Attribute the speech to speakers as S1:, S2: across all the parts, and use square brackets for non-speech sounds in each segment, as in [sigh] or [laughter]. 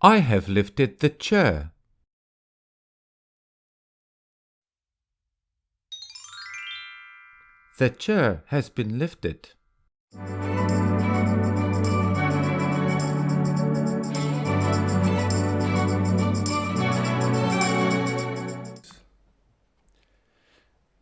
S1: I have lifted the chair. The chair has been lifted.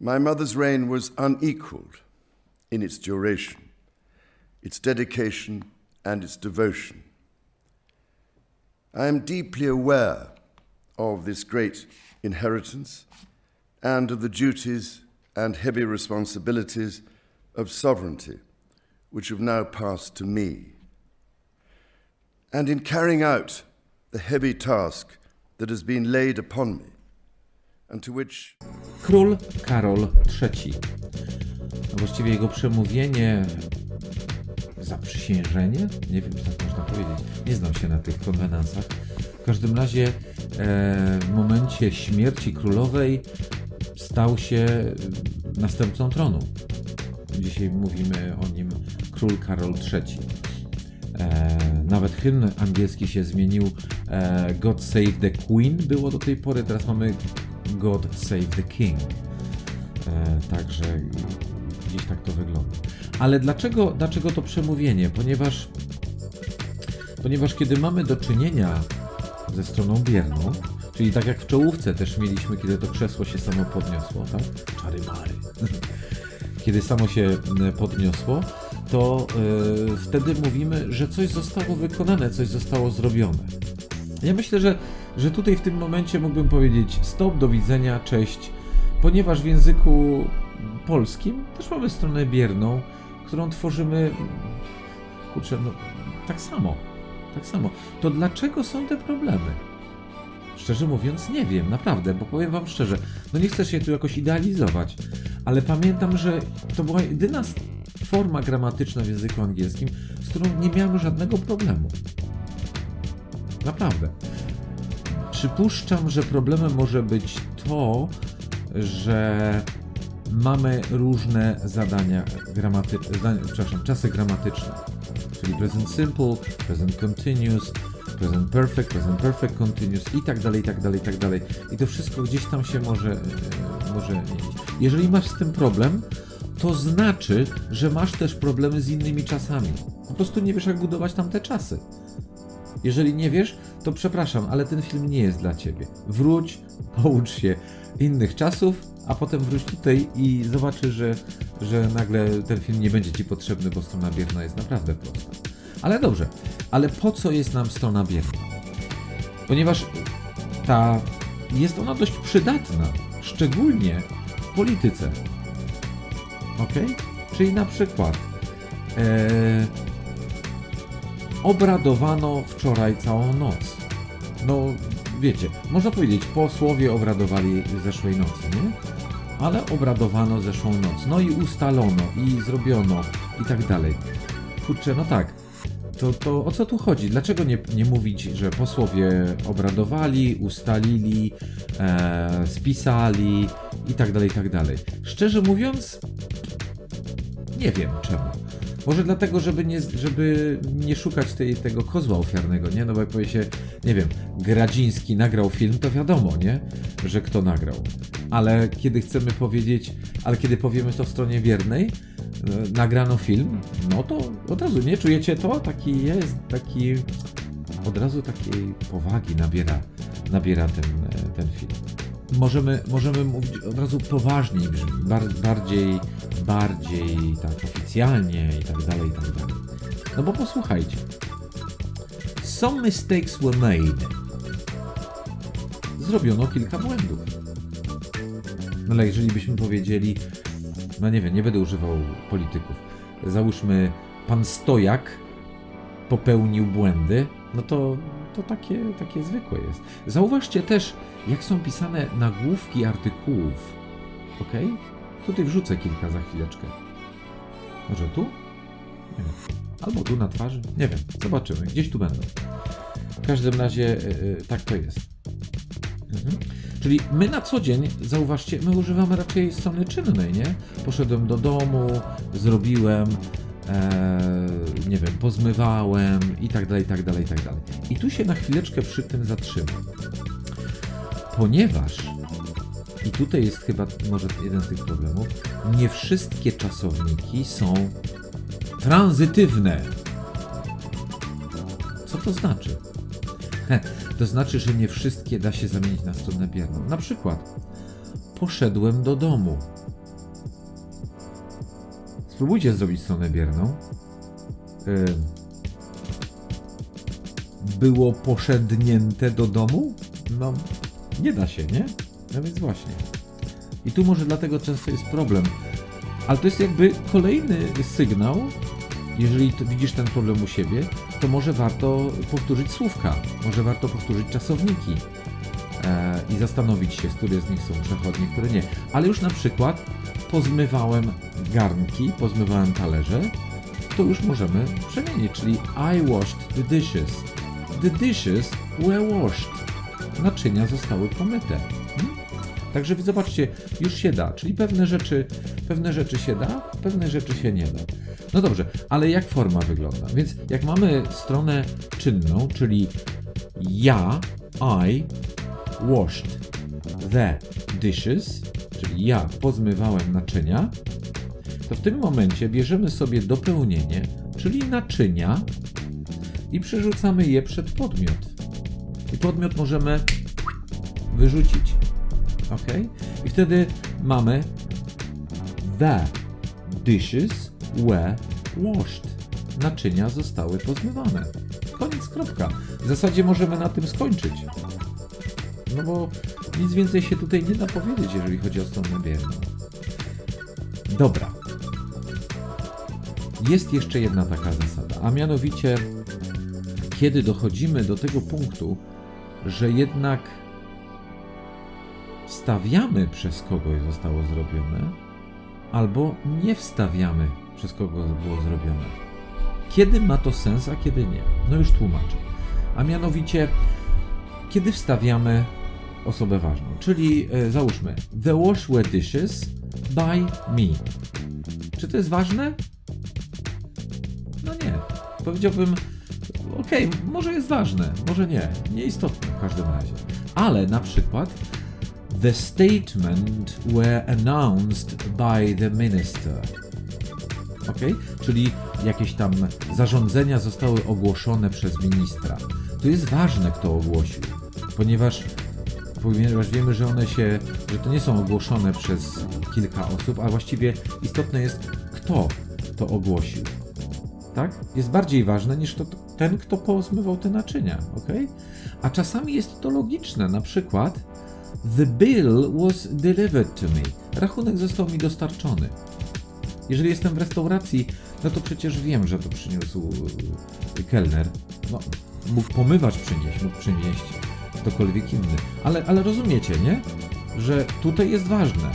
S2: My mother's reign was unequaled in its duration, its dedication, and its devotion. I am deeply aware of this great inheritance and of the duties and heavy responsibilities of sovereignty which have now passed to me. And in carrying out the heavy task that has been laid upon me, and to which
S3: Król Karol III. Właściwie jego przemówienie, zaprzysiężenie, nie wiem, czy tak można powiedzieć, nie znam się na tych konwenansach. W każdym razie e, w momencie śmierci królowej stał się następcą tronu. Dzisiaj mówimy o nim król Karol III. E, nawet hymn angielski się zmienił. E, God Save the Queen było do tej pory, teraz mamy God Save the King. E, także gdzieś tak to wygląda. Ale dlaczego, dlaczego to przemówienie? Ponieważ, ponieważ kiedy mamy do czynienia ze stroną bierną, czyli tak jak w czołówce też mieliśmy, kiedy to krzesło się samo podniosło, tak? Czary mary. [laughs] kiedy samo się m, podniosło, to e, wtedy mówimy, że coś zostało wykonane, coś zostało zrobione. Ja myślę, że, że tutaj w tym momencie mógłbym powiedzieć stop, do widzenia, cześć, ponieważ w języku polskim też mamy stronę bierną, którą tworzymy, kurczę, no, tak samo, tak samo. To dlaczego są te problemy? Szczerze mówiąc, nie wiem, naprawdę, bo powiem Wam szczerze, no nie chcę się tu jakoś idealizować, ale pamiętam, że to była jedyna forma gramatyczna w języku angielskim, z którą nie miałem żadnego problemu. Naprawdę. Przypuszczam, że problemem może być to, że mamy różne zadania gramatyczne, przepraszam, czasy gramatyczne. Czyli present simple, present continuous, present perfect, present perfect continuous i tak dalej, i tak dalej, i tak dalej. I to wszystko gdzieś tam się może, e, może mienić. Jeżeli masz z tym problem, to znaczy, że masz też problemy z innymi czasami. Po prostu nie wiesz, jak budować tam te czasy. Jeżeli nie wiesz, to przepraszam, ale ten film nie jest dla ciebie. Wróć, poucz się innych czasów, a potem wróć tutaj i zobaczysz, że, że nagle ten film nie będzie ci potrzebny, bo strona bierna jest naprawdę prosta. Ale dobrze, ale po co jest nam strona bierna? Ponieważ ta jest ona dość przydatna, szczególnie w polityce. Ok? Czyli na przykład e, obradowano wczoraj całą noc. No, wiecie, można powiedzieć, posłowie obradowali zeszłej nocy, nie? Ale obradowano zeszłą noc. No i ustalono, i zrobiono, i tak dalej. Kurczę, no tak. To, to o co tu chodzi? Dlaczego nie, nie mówić, że posłowie obradowali, ustalili, e, spisali i tak dalej, i tak dalej? Szczerze mówiąc, nie wiem czemu. Może dlatego, żeby nie, żeby nie szukać tej, tego kozła ofiarnego, nie? No bo jak powie się, nie wiem, Gradziński nagrał film, to wiadomo, nie? Że kto nagrał. Ale kiedy chcemy powiedzieć, ale kiedy powiemy to w stronie wiernej, e, nagrano film, no to od razu, nie? Czujecie to? Taki jest, taki... Od razu takiej powagi nabiera, nabiera ten, e, ten film możemy, możemy mówić od razu poważniej bar, bardziej, bardziej tak oficjalnie i tak dalej, i tak dalej. No bo posłuchajcie. Some mistakes were made. Zrobiono kilka błędów. No ale jeżeli byśmy powiedzieli, no nie wiem, nie będę używał polityków. Załóżmy, pan Stojak popełnił błędy, no to, to takie, takie zwykłe jest. Zauważcie też, jak są pisane nagłówki artykułów. Ok? Tutaj wrzucę kilka za chwileczkę. Może tu? Nie wiem. Albo tu na twarzy? Nie wiem. Zobaczymy. Gdzieś tu będą. W każdym razie yy, tak to jest. Mhm. Czyli my na co dzień, zauważcie, my używamy raczej strony czynnej, nie? Poszedłem do domu, zrobiłem, e, nie wiem, pozmywałem i tak dalej, i tak dalej, i tak dalej. I tu się na chwileczkę przy tym zatrzymam. Ponieważ, i tutaj jest chyba może jeden z tych problemów, nie wszystkie czasowniki są tranzytywne. Co to znaczy? To znaczy, że nie wszystkie da się zamienić na stronę bierną. Na przykład, poszedłem do domu. Spróbujcie zrobić stronę bierną. Ym. Było poszednięte do domu? No, nie da się, nie? No więc właśnie. I tu może dlatego często jest problem. Ale to jest jakby kolejny sygnał, jeżeli widzisz ten problem u siebie, to może warto powtórzyć słówka, może warto powtórzyć czasowniki e, i zastanowić się, które z nich są przechodnie, które nie. Ale już na przykład pozmywałem garnki, pozmywałem talerze, to już możemy przemienić, czyli I washed the dishes. The dishes were washed. Naczynia zostały pomyte. Hmm? Także zobaczcie, już się da, czyli pewne rzeczy, pewne rzeczy się da, pewne rzeczy się nie da. No dobrze, ale jak forma wygląda? Więc jak mamy stronę czynną, czyli ja, I washed the dishes, czyli ja pozmywałem naczynia, to w tym momencie bierzemy sobie dopełnienie, czyli naczynia i przerzucamy je przed podmiot. I podmiot możemy wyrzucić. Ok? I wtedy mamy the dishes were washed. Naczynia zostały pozmywane. Koniec, kropka. W zasadzie możemy na tym skończyć. No bo nic więcej się tutaj nie da powiedzieć, jeżeli chodzi o stronę bierną. Dobra. Jest jeszcze jedna taka zasada, a mianowicie, kiedy dochodzimy do tego punktu, że jednak wstawiamy przez kogoś zostało zrobione, albo nie wstawiamy przez kogo było zrobione. Kiedy ma to sens, a kiedy nie? No już tłumaczę. A mianowicie, kiedy wstawiamy osobę ważną, czyli e, załóżmy The wash were dishes by me. Czy to jest ważne? Powiedziałbym, okej, może jest ważne, może nie. Nieistotne w każdym razie. Ale na przykład The statement were announced by the minister. Ok? Czyli jakieś tam zarządzenia zostały ogłoszone przez ministra. To jest ważne, kto ogłosił, ponieważ, ponieważ wiemy, że one się, że to nie są ogłoszone przez kilka osób, a właściwie istotne jest, kto to ogłosił. Tak? Jest bardziej ważne niż to, ten, kto pozmywał te naczynia. Ok? A czasami jest to logiczne, na przykład The bill was delivered to me. Rachunek został mi dostarczony. Jeżeli jestem w restauracji, no to przecież wiem, że to przyniósł y, kelner. No, mógł pomywacz przynieść, mógł przynieść ktokolwiek inny. Ale, ale rozumiecie, nie? Że tutaj jest ważne.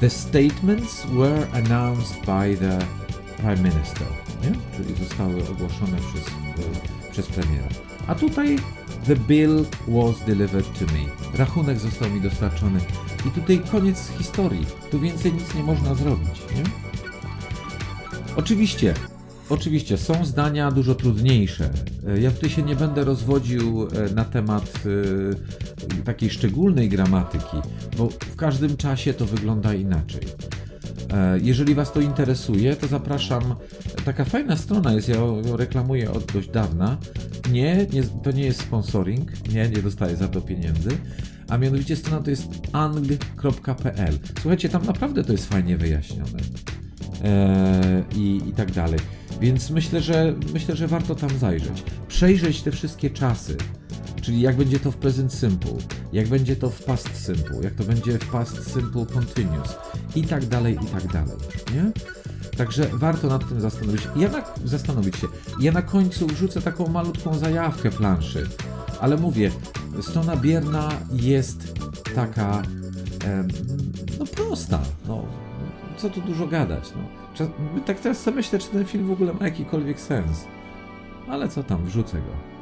S3: The statements were announced by the prime minister. Nie? Czyli zostały ogłoszone przez, y, przez premiera. A tutaj The bill was delivered to me. Rachunek został mi dostarczony. I tutaj koniec historii. Tu więcej nic nie można zrobić, nie? Oczywiście, oczywiście są zdania dużo trudniejsze. E, Ja tutaj się nie będę rozwodził e, na temat e, takiej szczególnej gramatyki, bo w każdym czasie to wygląda inaczej. E, Jeżeli Was to interesuje, to zapraszam. Taka fajna strona jest, ja ją reklamuję od dość dawna. Nie, nie to nie jest sponsoring, nie, nie dostaję za to pieniędzy. A mianowicie strona to jest ang.pl. Słuchajcie, tam naprawdę to jest fajnie wyjaśnione. E, i, I tak dalej. Więc myślę, że myślę, że warto tam zajrzeć. Przejrzeć te wszystkie czasy. Czyli jak będzie to w present simple, jak będzie to w past simple, jak to będzie w past simple continuous i tak dalej, i tak dalej, nie? Także warto nad tym zastanowić się. Ja na, zastanowić się. Ja na końcu wrzucę taką malutką zajawkę planszy, ale mówię, strona bierna jest taka em, no prosta, no co tu dużo gadać, no. Czas- Tak teraz sobie myślę, czy ten film w ogóle ma jakikolwiek sens. Ale co tam, wrzucę go.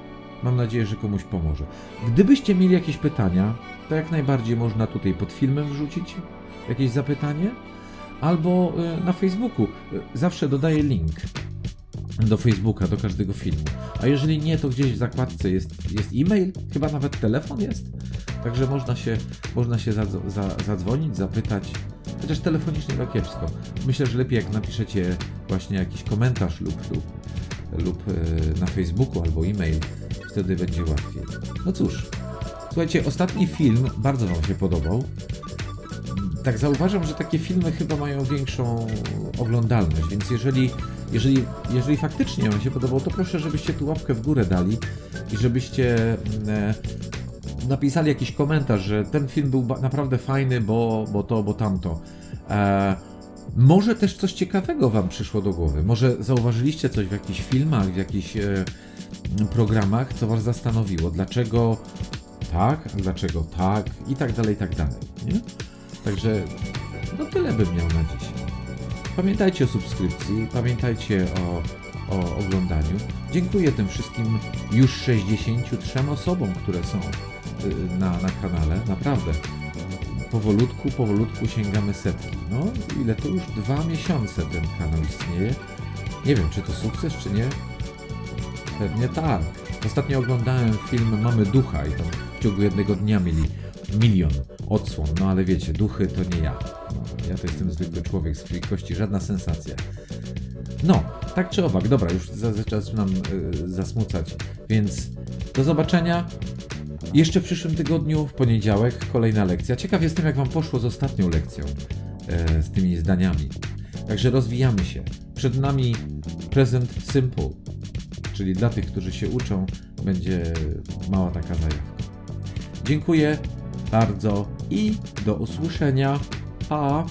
S3: Mam nadzieję, że komuś pomoże. Gdybyście mieli jakieś pytania, to jak najbardziej można tutaj pod filmem wrzucić jakieś zapytanie, albo y, na Facebooku. Y, Zawsze dodaję link do Facebooka, do każdego filmu. A jeżeli nie, to gdzieś w zakładce jest, jest e-mail, chyba nawet telefon jest. Także można się, można się za, zadzwonić, zapytać. Chociaż telefonicznie to kiepsko. Myślę, że lepiej jak napiszecie właśnie jakiś komentarz lub, lub, lub e, na Facebooku albo e-mail. Wtedy będzie łatwiej. No cóż, słuchajcie, ostatni film bardzo Wam się podobał tak zauważam, że takie filmy chyba mają większą oglądalność, więc jeżeli, jeżeli, jeżeli faktycznie on się podobał, to proszę, żebyście tu łapkę w górę dali i żebyście mm, e, napisali jakiś komentarz, że ten film był naprawdę fajny, bo, bo to, bo tamto. E, może też coś ciekawego Wam przyszło do głowy. Może zauważyliście coś w jakichś filmach, w jakichś e, programach, co Was zastanowiło. Dlaczego tak, dlaczego tak i tak dalej, i tak dalej. Nie? Także no tyle bym miał na dziś. Pamiętajcie o subskrypcji, pamiętajcie o, o oglądaniu. Dziękuję tym wszystkim już 63 osobom, które są y, na, na kanale. Naprawdę. Powolutku, powolutku sięgamy setki. No, ile to już? Dwa miesiące ten kanał istnieje. Nie wiem, czy to sukces, czy nie. Pewnie tak. Ostatnio oglądałem film Mamy Ducha i tam w ciągu jednego dnia mieli milion odsłon. No ale wiecie, duchy to nie ja. No, ja to jestem zwykły człowiek z krwi i kości, żadna sensacja. No, tak czy owak, dobra, już za- za- zaczynam y, zasmucać, więc do zobaczenia. Jeszcze w przyszłym tygodniu, w poniedziałek, kolejna lekcja. Ciekaw jestem, jak Wam poszło z ostatnią lekcją, e, z tymi zdaniami. Także rozwijamy się. Przed nami present simple, czyli dla tych, którzy się uczą, będzie mała taka zajawka. Dziękuję bardzo i do usłyszenia. Pa!